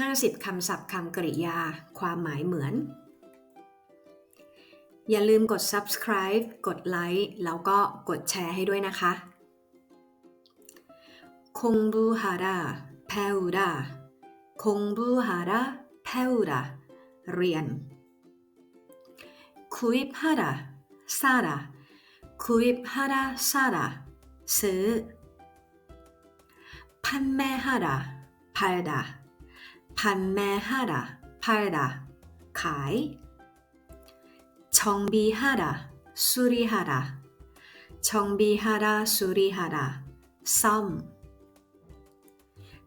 50 คำศัพท์คำกริยา ความหมายเหมือน อย่าลืมกด subscribe กดไลค์แล้วก็กดแชร์ให้ด้วยนะคะคงบูฮาราแพวดาคงบูฮาราแพวดาเรียนคุยพาราซาราคุยพาราซาราซื้อพันแม่ฮาราพาดา 판매하라, 팔다, 가이. 정비하라, 수리하라. 정비하라, 수리하라. 썸.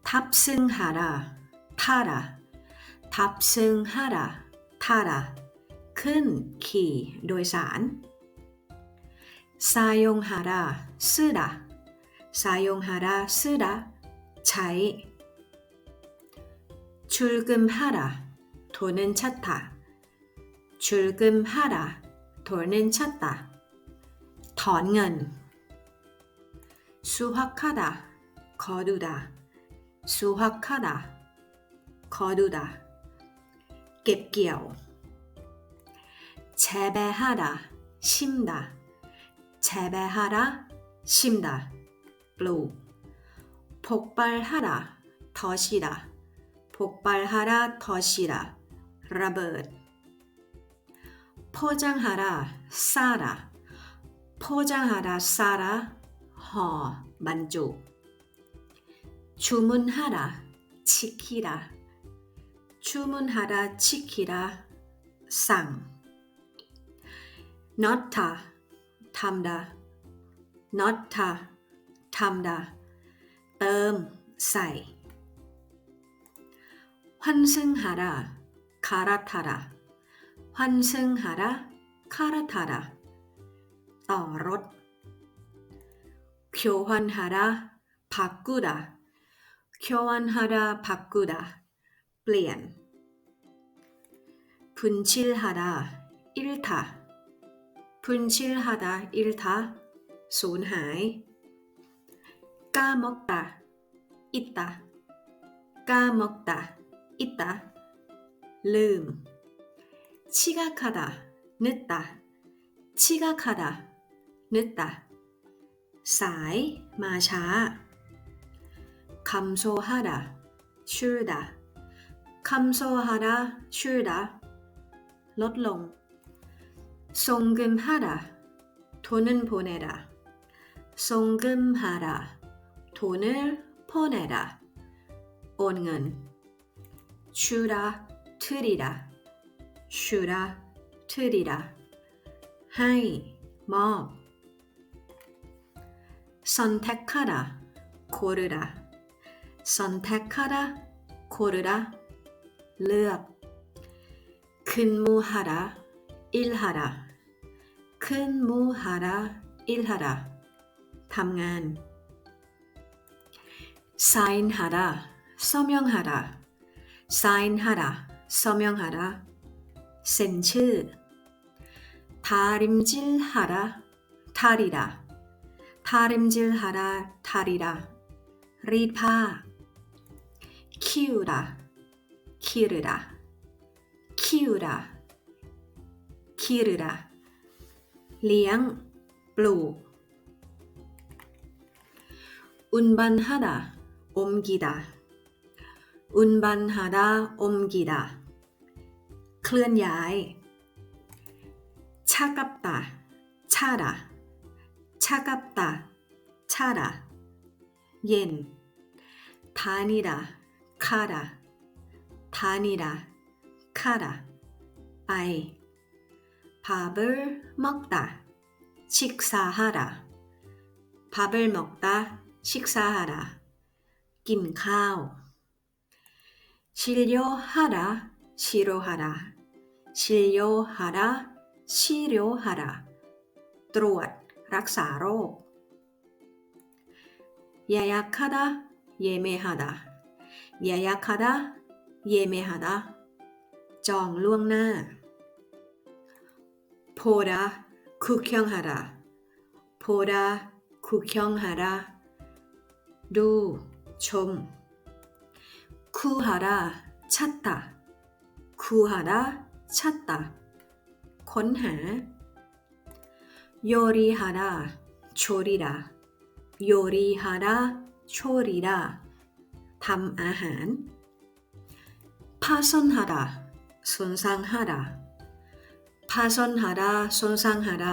탑승하라, 타라. 탑승하라, 타라. 큰 키, 노산. 사용하라, 쓰라. 사용하라, 쓰라. 차이. 출금하라, 돈은 찾다. 출금하라. 돈은 찾다. ถอนเงิน 수확하다. 거두다. 수확하다. 거두다. เก็บเกี่ยว 재배하다. 심다. 재배하라. 심다. ปลูก 폭발하라. 터시다. 폭발하라 터시라. 라벳 포장하라 싸라 포장하라 싸라 허 만족. 주문하라 지키라. 주문하라 지키라. 쌍. 넣다 담다. 넣다 담다. 음 사이. 환승하라, 갈아타라. 환승하라, 갈아타라. ต่อรถ 교환하라, 바꾸다. 교환하라, 바꾸다. เปลี่ยน 분칠하다, 잃다. 분칠하다, 잃다. สูญหาย 까먹다, 있다. 까먹다, 있다, 름, 치각하다, 늦다, 치각하다, 늦다, 사이, 마샤, 감소하다, 줄다, 감소하다, 줄다, 롯롱, 송금하다, 돈은 보내라, 송금하다, 돈을 보내라, 온은. 추라 트리라. 추라 트리라. 하이 먹 선택하라 고르라. 선택하라 고르라. 르압 근무하라 일하라. 근무하라 일하라. 담간 사인하라 서명하라. 사인하라, 서명하라, 센츠, 다림질하라, 탈이라, 다림질하라, 탈이라, 리파, 키우라, 키르라, 키우라, 키르라, 리앙, 블루, 운반하다, 옮기다, 운반하다 옮기다 클런야이. 차갑다 차라. 차갑다 차라. 옌. 다니라 카라. 다니라 카라. 아이. 밥을 먹다 식사하라. 밥을 먹다 식사하라. 김카오. 진료하라, 치료하라, 진료하라, 치료하라. 들어왔, 락사로. 예약하다, 예매하다, 예약하다, 예매하다. 정루나 보라, 구경하라, 보라, 구경하라. 루, 좀. 구하라, 찾다 구하다 찾다 ค้นหา 요리하다 조리다 요리하다 조리다 ทำอาหาร 파손하다 손상하다 파손하다 손상하다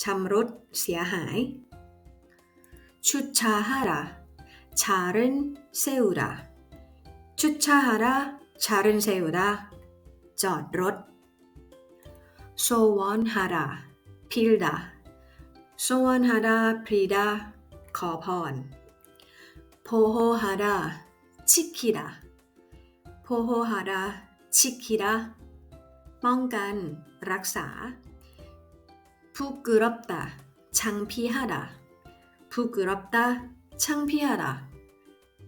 ชำรุดเสียหาย 주차하다 차를 세우다 주차하다 차를 세우다 จอดรถ 소원하다 빌다 소원하다 빌다 ขอพร 보호하다 지키다 보호하다 지키다 ป้องกัน รักษา 부끄럽다 창피하다 부끄럽다 창피하다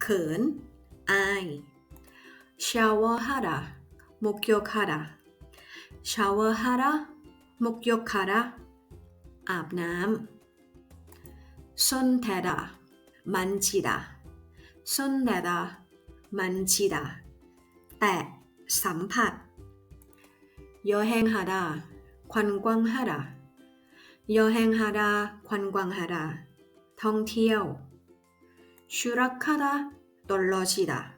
เขิน อาย 샤워하다 목욕하다 샤워하다 목욕하다 อาบน้ำ 손대다 만지다 손대다 만지다 แตะสัมผัส 여행하다 관광하다 여행하다 관광하다 ท่องเที่ยว 추락하다 떨어지다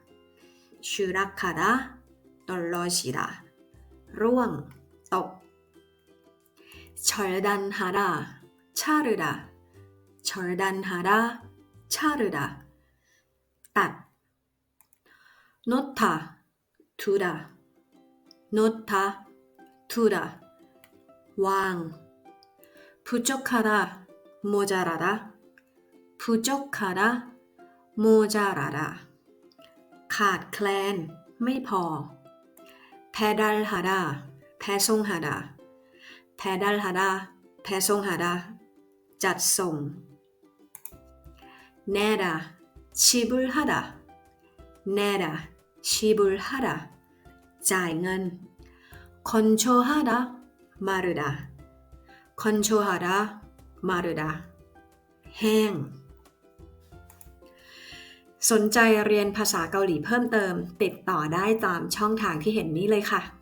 추락하다, 떨어지다, 로왕, 떡, 절단하다, 차르다, 절단하다, 차르다, 딱, 놓다, 두다, 놓다, 두다, 왕, 부족하다, 모자라다, 부족하다, 모자라다. ขาดแคลน ไม่พอ 배달하다 배송하다 배달하다 배송하다 จัดส่ง 내다 지불하다 내다 지불하다 จ่ายเงิน 건조하다 마르다 건조하다 마르다 แห้ง สนใจเรียนภาษาเกาหลีเพิ่มเติม ติดต่อได้ตามช่องทางที่เห็นนี้เลยค่ะ